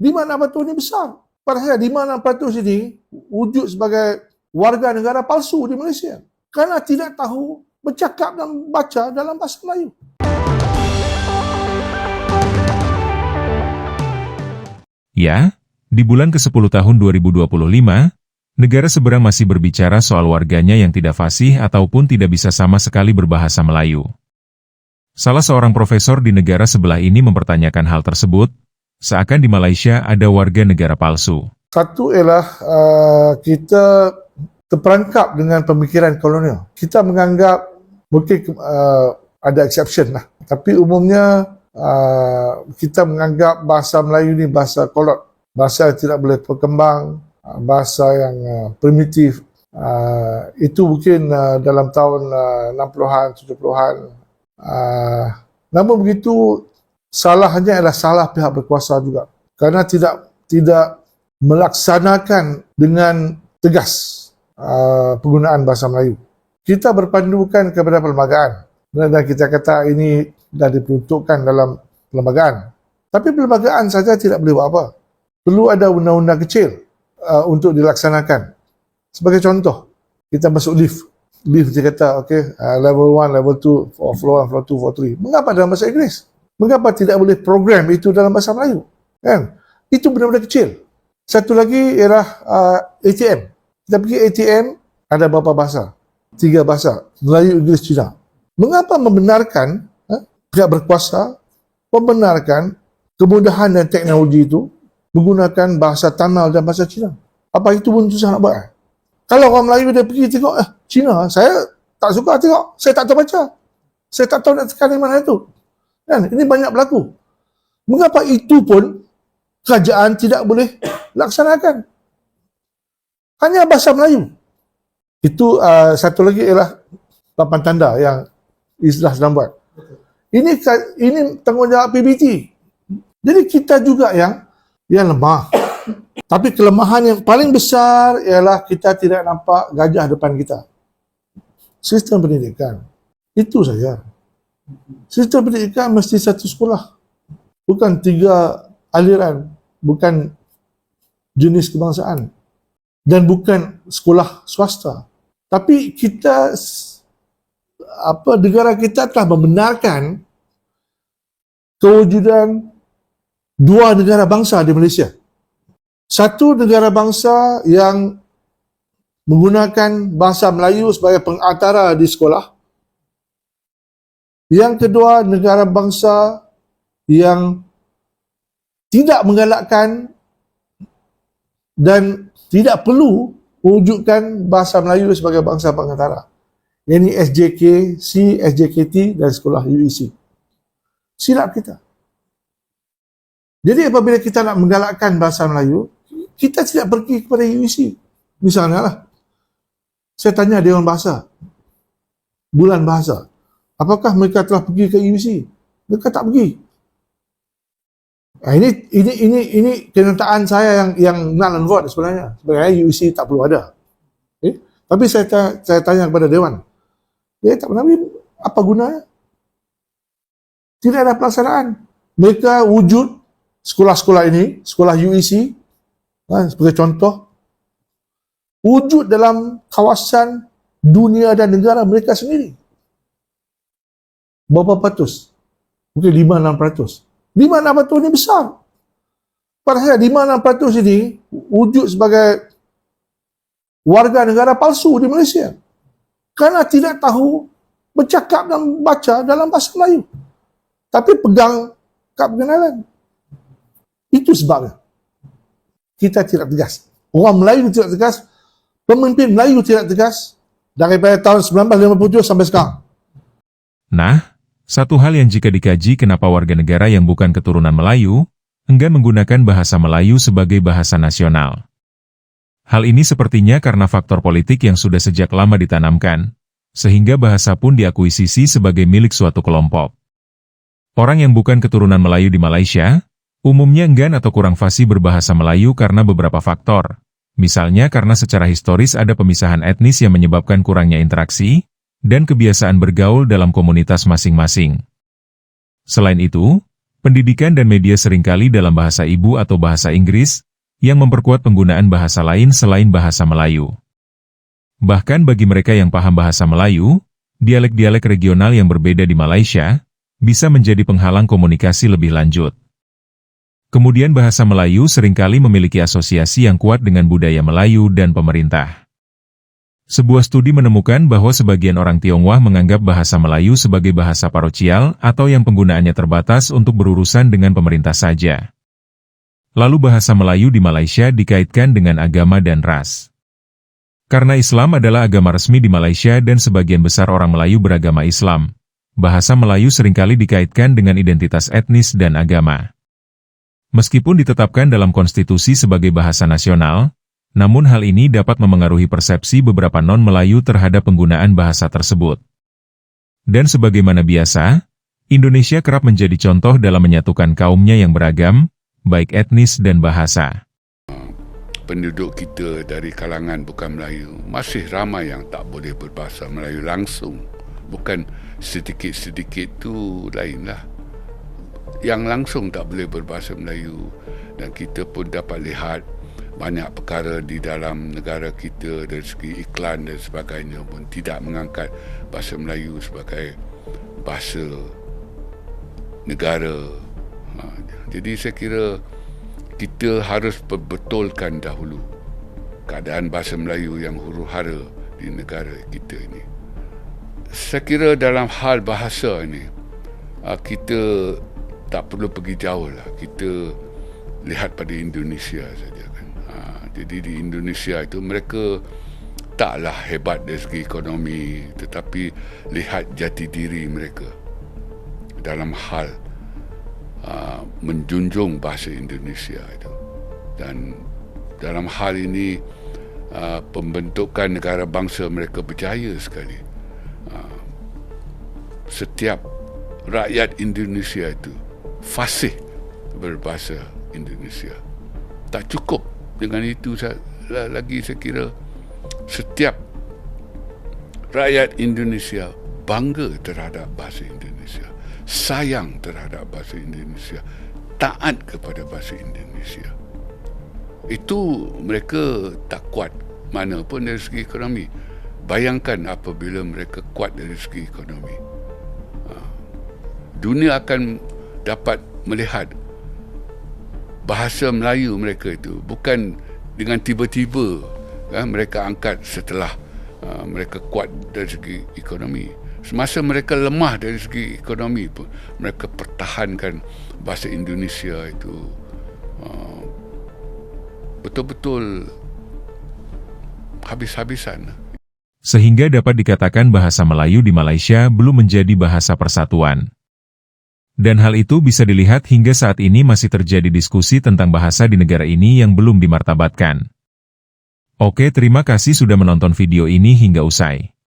5-6% ni besar. Pada saya 5-6% ini wujud sebagai warga negara palsu di Malaysia. Kerana tidak tahu bercakap dan baca dalam bahasa Melayu. Ya, di bulan ke-10 tahun 2025, negara seberang masih berbicara soal warganya yang tidak fasih ataupun tidak bisa sama sekali berbahasa Melayu. Salah seorang profesor di negara sebelah ini mempertanyakan hal tersebut, seakan di Malaysia ada warga negara palsu. Satu ialah uh, kita terperangkap dengan pemikiran kolonial. Kita menganggap mungkin uh, ada exception lah. Tapi umumnya uh, kita menganggap bahasa Melayu ni bahasa kolot. Bahasa yang tidak boleh berkembang, uh, bahasa yang uh, primitif. Uh, itu mungkin uh, dalam tahun uh, 60-an, 70-an. Uh, namun begitu, salahnya adalah salah pihak berkuasa juga. Kerana tidak tidak melaksanakan dengan tegas uh, penggunaan bahasa Melayu. Kita berpandukan kepada perlembagaan dan kita kata ini dah diperuntukkan dalam perlembagaan. Tapi perlembagaan saja tidak boleh buat apa. Perlu ada undang-undang kecil uh, untuk dilaksanakan. Sebagai contoh, kita masuk lift. Lift dia kata, okay, uh, level 1, level 2, floor 1, floor 2, floor 3. Mengapa dalam bahasa Inggeris? Mengapa tidak boleh program itu dalam bahasa Melayu? Kan? Itu benar-benar kecil. Satu lagi ialah uh, ATM. Kita pergi ATM, ada berapa bahasa? Tiga bahasa. Melayu, Inggeris, Cina. Mengapa membenarkan uh, pihak berkuasa membenarkan kemudahan dan teknologi itu menggunakan bahasa Tamil dan bahasa Cina? Apa itu pun susah nak buat? eh? Kalau orang Melayu dia pergi tengok, eh, Cina, saya tak suka tengok. Saya tak tahu baca. Saya tak tahu nak tekan di mana itu. Kan? Ini banyak berlaku. Mengapa itu pun kerajaan tidak boleh laksanakan? Hanya bahasa Melayu. Itu uh, satu lagi ialah papan tanda yang Islah sedang buat. Ini ini tanggungjawab PBT. Jadi kita juga yang yang lemah. Tapi kelemahan yang paling besar ialah kita tidak nampak gajah depan kita. Sistem pendidikan. Itu saja. Sistem pendidikan mesti satu sekolah. Bukan tiga aliran. Bukan jenis kebangsaan. Dan bukan sekolah swasta. Tapi kita apa negara kita telah membenarkan kewujudan dua negara bangsa di Malaysia. Satu negara bangsa yang menggunakan bahasa Melayu sebagai pengantara di sekolah. Yang kedua, negara bangsa yang tidak menggalakkan dan tidak perlu mewujudkan bahasa Melayu sebagai bangsa pengantara. Ini SJK, C, SJKT dan sekolah UEC. Silap kita. Jadi apabila kita nak menggalakkan bahasa Melayu, kita tidak pergi kepada UEC. Misalnya lah, saya tanya Dewan Bahasa, bulan bahasa, apakah mereka telah pergi ke UEC? Mereka tak pergi. Nah, ini ini ini ini kenyataan saya yang yang null and void sebenarnya. Sebenarnya UEC tak perlu ada. Okay? Tapi saya saya tanya kepada Dewan, dia tak pernah apa gunanya? Tidak ada pelaksanaan. Mereka wujud sekolah-sekolah ini, sekolah UEC, kan, sebagai contoh, wujud dalam kawasan dunia dan negara mereka sendiri. Berapa peratus? Mungkin 5-6 5-6 ini besar. Pada saya, 5-6 ini wujud sebagai warga negara palsu di Malaysia kerana tidak tahu bercakap dan baca dalam bahasa Melayu. Tapi pegang kad pengenalan. Itu sebabnya. Kita tidak tegas. Orang Melayu tidak tegas. Pemimpin Melayu tidak tegas. Daripada tahun 1957 sampai sekarang. Nah, satu hal yang jika dikaji kenapa warga negara yang bukan keturunan Melayu, enggan menggunakan bahasa Melayu sebagai bahasa nasional. Hal ini sepertinya karena faktor politik yang sudah sejak lama ditanamkan, sehingga bahasa pun diakuisisi sebagai milik suatu kelompok. Orang yang bukan keturunan Melayu di Malaysia, umumnya enggan atau kurang fasih berbahasa Melayu karena beberapa faktor. Misalnya karena secara historis ada pemisahan etnis yang menyebabkan kurangnya interaksi, dan kebiasaan bergaul dalam komunitas masing-masing. Selain itu, Pendidikan dan media sering kali dalam bahasa ibu atau bahasa Inggris, yang memperkuat penggunaan bahasa lain selain bahasa Melayu. Bahkan bagi mereka yang paham bahasa Melayu, dialek-dialek regional yang berbeda di Malaysia, bisa menjadi penghalang komunikasi lebih lanjut. Kemudian bahasa Melayu sering kali memiliki asosiasi yang kuat dengan budaya Melayu dan pemerintah. Sebuah studi menemukan bahwa sebagian orang Tionghoa menganggap bahasa Melayu sebagai bahasa parochial atau yang penggunaannya terbatas untuk berurusan dengan pemerintah saja. Lalu bahasa Melayu di Malaysia dikaitkan dengan agama dan ras. Karena Islam adalah agama resmi di Malaysia dan sebagian besar orang Melayu beragama Islam, bahasa Melayu sering kali dikaitkan dengan identitas etnis dan agama. Meskipun ditetapkan dalam konstitusi sebagai bahasa nasional, namun hal ini dapat memengaruhi persepsi beberapa non-Melayu terhadap penggunaan bahasa tersebut. Dan sebagaimana biasa, Indonesia kerap menjadi contoh dalam menyatukan kaumnya yang beragam, baik etnis dan bahasa. Penduduk kita dari kalangan bukan Melayu masih ramai yang tak boleh berbahasa Melayu langsung. Bukan sedikit-sedikit tu lainlah. Yang langsung tak boleh berbahasa Melayu dan kita pun dapat lihat banyak perkara di dalam negara kita dari segi iklan dan sebagainya pun tidak mengangkat bahasa Melayu sebagai bahasa negara. Ha, jadi saya kira kita harus perbetulkan dahulu keadaan bahasa Melayu yang huru hara di negara kita ini. Saya kira dalam hal bahasa ini ha, kita tak perlu pergi jauh lah. Kita lihat pada Indonesia saja. Jadi di Indonesia itu mereka taklah hebat dari segi ekonomi tetapi lihat jati diri mereka dalam hal uh, menjunjung bahasa Indonesia itu. Dan dalam hal ini uh, pembentukan negara bangsa mereka berjaya sekali. Uh, setiap rakyat Indonesia itu fasih berbahasa Indonesia. Tak cukup dengan itu lagi saya kira setiap rakyat Indonesia bangga terhadap bahasa Indonesia sayang terhadap bahasa Indonesia taat kepada bahasa Indonesia. Itu mereka tak kuat mana pun dari segi ekonomi. Bayangkan apabila mereka kuat dari segi ekonomi. Ha. dunia akan dapat melihat bahasa Melayu mereka itu. Bukan dengan tiba-tiba kan, mereka angkat setelah uh, mereka kuat dari segi ekonomi. Semasa mereka lemah dari segi ekonomi pun mereka pertahankan bahasa Indonesia itu uh, betul-betul habis-habisan. Sehingga dapat dikatakan bahasa Melayu di Malaysia belum menjadi bahasa persatuan dan hal itu bisa dilihat hingga saat ini masih terjadi diskusi tentang bahasa di negara ini yang belum dimartabatkan. Oke terima kasih sudah menonton video ini hingga usai.